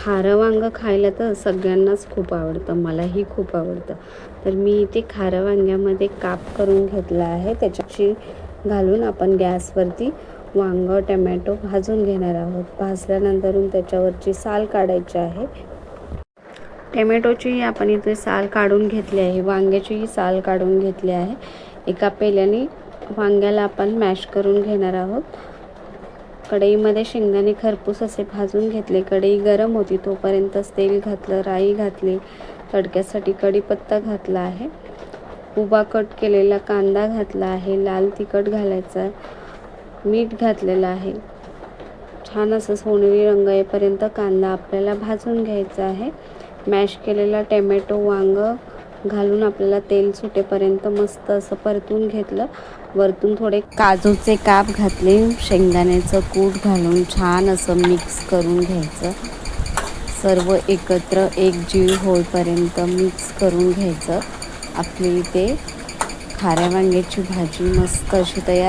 खारं वांगं खायला तर सगळ्यांनाच खूप आवडतं मलाही खूप आवडतं. तर मी इथे खारं वांग्यामध्ये काप करून घेतला आहे त्याच्याशी घालून आपण गॅसवरती वांगं टमॅटो भाजून घेणार आहोत. भाजल्यानंतरून त्याच्यावरची साल काढायची आहे. टमॅटोचीही आपण इथे साल काढून घेतली आहे वांग्याचीही साल काढून घेतली आहे. एका पेल्याने वांग्याला आपण मॅश करून घेणार आहोत. कढईमध्ये शेंगदाणे खरपूस असे भाजून घेतले. कढई गरम होती तोपर्यंतच तेल घातलं राई घातली. तडक्यासाठी कढीपत्ता घातला आहे. उभा कट केलेला कांदा घातला आहे. लाल तिखट घालायचा मीठ घातलेलं आहे. छान असं सोनेरी रंग येईपर्यंत कांदा आपल्याला भाजून घ्यायचा आहे. मॅश केलेला टेमॅटो वांगं घालून आपल्याला तेल सुटेपर्यंत मस्त असं परतून घेतलं. वरतून थोडे काजूचे काप घातले शेंगदाण्याचं कूट घालून छान असं मिक्स करून घ्यायचं. सर्व एकत्र एक जीव होईपर्यंत मिक्स करून घ्यायचं. आपली ते खाऱ्या वांग्याची भाजी मस्त अशी तयार